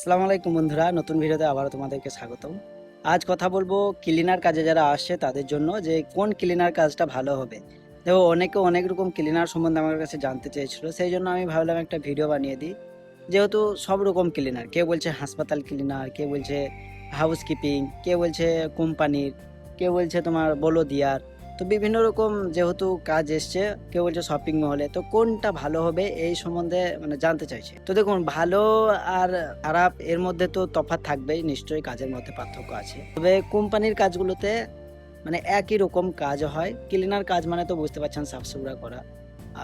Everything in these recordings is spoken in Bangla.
আসসালামু আলাইকুম বন্ধুরা, নতুন ভিডিওতে আবারও তোমাদেরকে স্বাগতম। আজ কথা বলব ক্লিনার কাজে যারা আসছে তাদের জন্য যে কোন ক্লিনার কাজটা ভালো হবে। দেখো, অনেকে অনেক রকম ক্লিনার সম্বন্ধে আমার কাছে জানতে চেয়েছিল, সেই জন্য আমি ভাবলাম একটা ভিডিও বানিয়ে দিই। যেহেতু সব রকম ক্লিনার কেউ বলছে হাসপাতাল ক্লিনার কে বলছে হাউস কিপিং কেউ বলছে কোম্পানির, কেউ বলছে তোমার বলো দিয়ার তো বিভিন্ন রকম যেহেতু কাজ এসছে, কেউ বলছে শপিং মহলে তো কোনটা ভালো হবে এই সম্বন্ধে মানে জানতে চাইছে। তো দেখুন, ভালো আর খারাপ এর মধ্যে তো তফাৎ থাকবেই, নিশ্চয়ই কাজের মধ্যে পার্থক্য আছে। তবে কোম্পানির কাজগুলোতে মানে একই রকম কাজ হয়। ক্লিনার কাজ মানে তো বুঝতে পারছেন সাফসুতরা করা।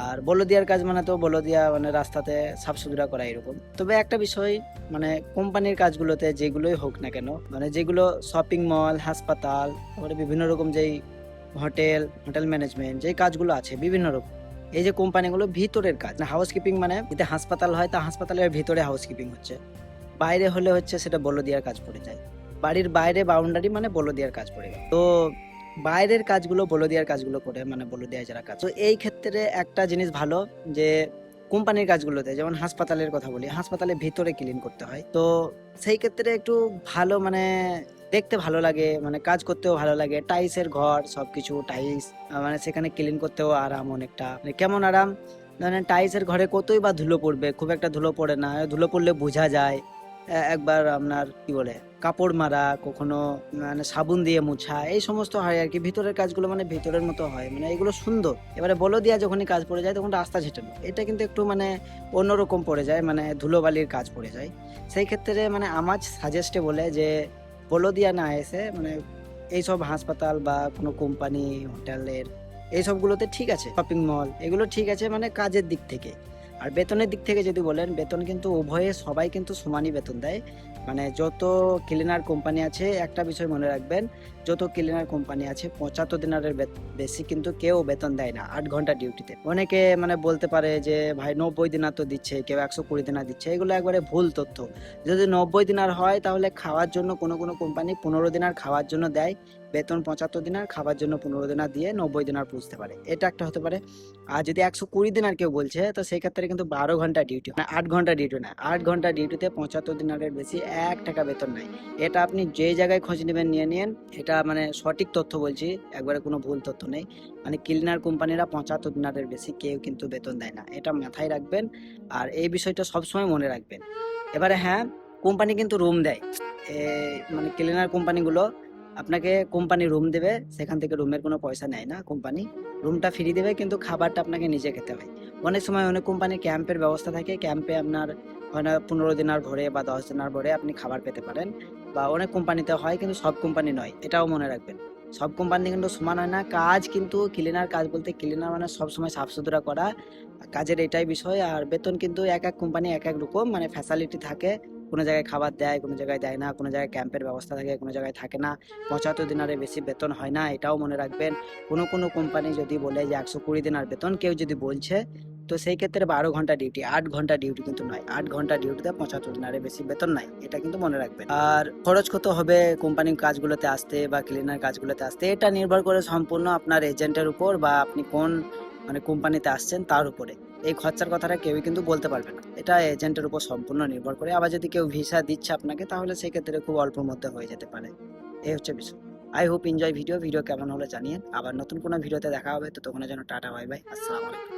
আর বলদিয়ার কাজ মানে তো বলদিয়া মানে রাস্তাতে সাফসুতরা করা এরকম। তবে একটা বিষয় মানে কোম্পানির কাজগুলোতে যেগুলোই হোক না কেন মানে যেগুলো শপিং মল হাসপাতাল, তারপরে বিভিন্ন রকম যেই হোটেল হোটেল ম্যানেজমেন্ট যেই কাজগুলো আছে বিভিন্ন রকম। এই যে কোম্পানিগুলো ভিতরের কাজ হাউস কিপিং মানে যদি হাসপাতাল হয়, তা হাসপাতালের ভিতরে হাউস কিপিং হচ্ছে। বাইরে হলে হচ্ছে সেটা বলো দেওয়ার কাজ পড়ে যায়। বাড়ির বাইরে বাউন্ডারি মানে বলো দেওয়ার কাজ পড়ে যায়। তো বাইরের কাজগুলো বলো দেওয়ার কাজগুলো করে মানে বলো দেওয়া যারা কাজ। তো এই ক্ষেত্রে একটা জিনিস ভালো যে কোম্পানির কাজগুলোতে, যেমন হাসপাতালের কথা বলি হাসপাতালের ভিতরে ক্লিন করতে হয়। তো সেই ক্ষেত্রে একটু ভালো মানে দেখতে ভালো লাগে মানে কাজ করতেও ভালো লাগে। টাইলসের ঘর, সবকিছু টাইলস মানে সেখানে ক্লিন করতেও আরাম অনেকটা। মানে কেমন আরাম? ধরেন টাইলসের ঘরে কতই বা ধুলো পড়বে, খুব একটা ধুলো পড়ে না, ধুলো পড়লে বোঝা যায়। একবার আপনার কি বলে, কাপড় মারা, কখনো মানে সাবুন দিয়ে মুছা, এই সমস্ত হয় আর কি। ভিতরের কাজগুলো মানে ভিতরের মতো হয় মানে এগুলো সুন্দর। এবারে বলো দিয়া যখনই কাজ পড়ে যায়, তখন রাস্তা ঝেঁটানো এটা কিন্তু একটু মানে অন্যরকম পড়ে যায় মানে ধুলোবালির কাজ পড়ে যায়। সেই ক্ষেত্রে মানে আমার সাজেস্টে বলে যে বলো দিয়া না এসে মানে এইসব হাসপাতাল বা কোনো কোম্পানি, হোটেলের এইসবগুলোতে ঠিক আছে, শপিং মল, এগুলো ঠিক আছে মানে কাজের দিক থেকে। আর বেতনের দিক থেকে যদি বলেন, বেতন কিন্তু উভয়ে সবাই কিন্তু সমানই বেতন দেয়। মানে যত ক্লিনার কোম্পানি আছে, একটা বিষয় মনে রাখবেন যত ক্লিনার কোম্পানি আছে, পঁচাত্তর দিনারের বেশি কিন্তু কেউ বেতন দেয় না, আট ঘণ্টা ডিউটিতে অনেকে মানে বলতে পারে যে, ভাই, নব্বই দিনার তো দিচ্ছে, কেউ একশো কুড়ি দিনার দিচ্ছে। এগুলো একবারে ভুল তথ্য। যদি নব্বই দিনার হয়, তাহলে খাওয়ার জন্য কোনো কোনো কোম্পানি পনেরো দিনার খাওয়ার জন্য দেয়, বেতন পঁচাত্তর দিনার খাবার জন্য পনেরো দিনার দিয়ে নব্বই দিনার পুষতে পারে। এটা একটা হতে পারে। আর যদি একশো কুড়ি দিনার কেউ বলছে, তো সেই ক্ষেত্রে কিন্তু বারো ঘণ্টা ডিউটি মানে আট ঘণ্টা ডিউটি না, আট ঘণ্টা ডিউটিতে পঁচাত্তর দিনারের বেশি এক টাকা বেতন নাই। এটা আপনি যে জায়গায় খোঁজ নেবেন, নিয়ে নিন। এটা মানে সঠিক তথ্য বলছি, একবারে কোনো ভুল তথ্য নেই। মানে ক্লিনার কোম্পানিরা পঁচাত্তর দিনারের বেশি কেউ কিন্তু বেতন দেয় না। এটা মাথায় রাখবেন আর এই বিষয়টা সবসময় মনে রাখবেন। এবারে হ্যাঁ কোম্পানি কিন্তু রুম দেয়। মানে ক্লিনার কোম্পানিগুলো আপনাকে কোম্পানি রুম দেবে, সেখান থেকে রুমের কোনো পয়সা নেয় না কোম্পানি রুমটা ফ্রি দেবে, কিন্তু খাবারটা আপনাকে নিজে খেতে হয় অনেক সময় অনেক কোম্পানি ক্যাম্পের ব্যবস্থা থাকে। ক্যাম্পে আপনার হয় না পনেরো দিনার ভরে বা দশ দিনার ভরে আপনি খাবার পেতে পারেন। বা অনেক কোম্পানিতে হয়, কিন্তু সব কোম্পানি নয়, এটাও মনে রাখবেন। সব কোম্পানি কিন্তু সমান হয় না, কাজ কিন্তু ক্লিনার কাজ বলতে ক্লিনার মানে সবসময় সাফ সুতরা করা, কাজের এটাই বিষয়, আর বেতন কিন্তু এক এক কোম্পানি এক এক রকম মানে ফ্যাসিলিটি থাকে। কোনো জায়গায় খাবার দেয়, কোনো জায়গায় দেয় না, কোনো জায়গায় ক্যাম্পের ব্যবস্থা থাকে, কোনো জায়গায় থাকে না। পঁচাত্তর দিনারে বেশি বেতন হয় না, এটাও মনে রাখবেন। কোনো কোনো কোম্পানি যদি বলে যে একশো কুড়ি দিনার বেতন কেউ যদি বলছে, তো সেই ক্ষেত্রে বারো ঘণ্টা ডিউটি আট ঘণ্টা ডিউটি কিন্তু নয়। আট ঘণ্টা ডিউটিতে পঁচাত্তর দিনারে বেশি বেতন নাই, এটা কিন্তু মনে রাখবেন। আর খরচ কত হবে কোম্পানির কাজগুলোতে আসতে বা ক্লিনার কাজগুলোতে আসতে, এটা নির্ভর করে সম্পূর্ণ আপনার এজেন্টের উপর বা আপনি কোন মানে কোম্পানিতে আসছেন তার উপরে। এই খরচার কথাটা কেউই কিন্তু বলতে পারবে না। এটা এজেন্টের উপর সম্পূর্ণ নির্ভর করে। আবার যদি কেউ ভিসা দিচ্ছে আপনাকে, তাহলে সেক্ষেত্রে খুব অল্পর মধ্যে হয়ে যেতে পারে। এই হচ্ছে বিষয়। I hope enjoy video video কেমন হলে জানিয়ে। আবার নতুন কোনো ভিডিওতে দেখা হবে তো তখন যেন টাটা বাই বাই আসসালামু আলাইকুম।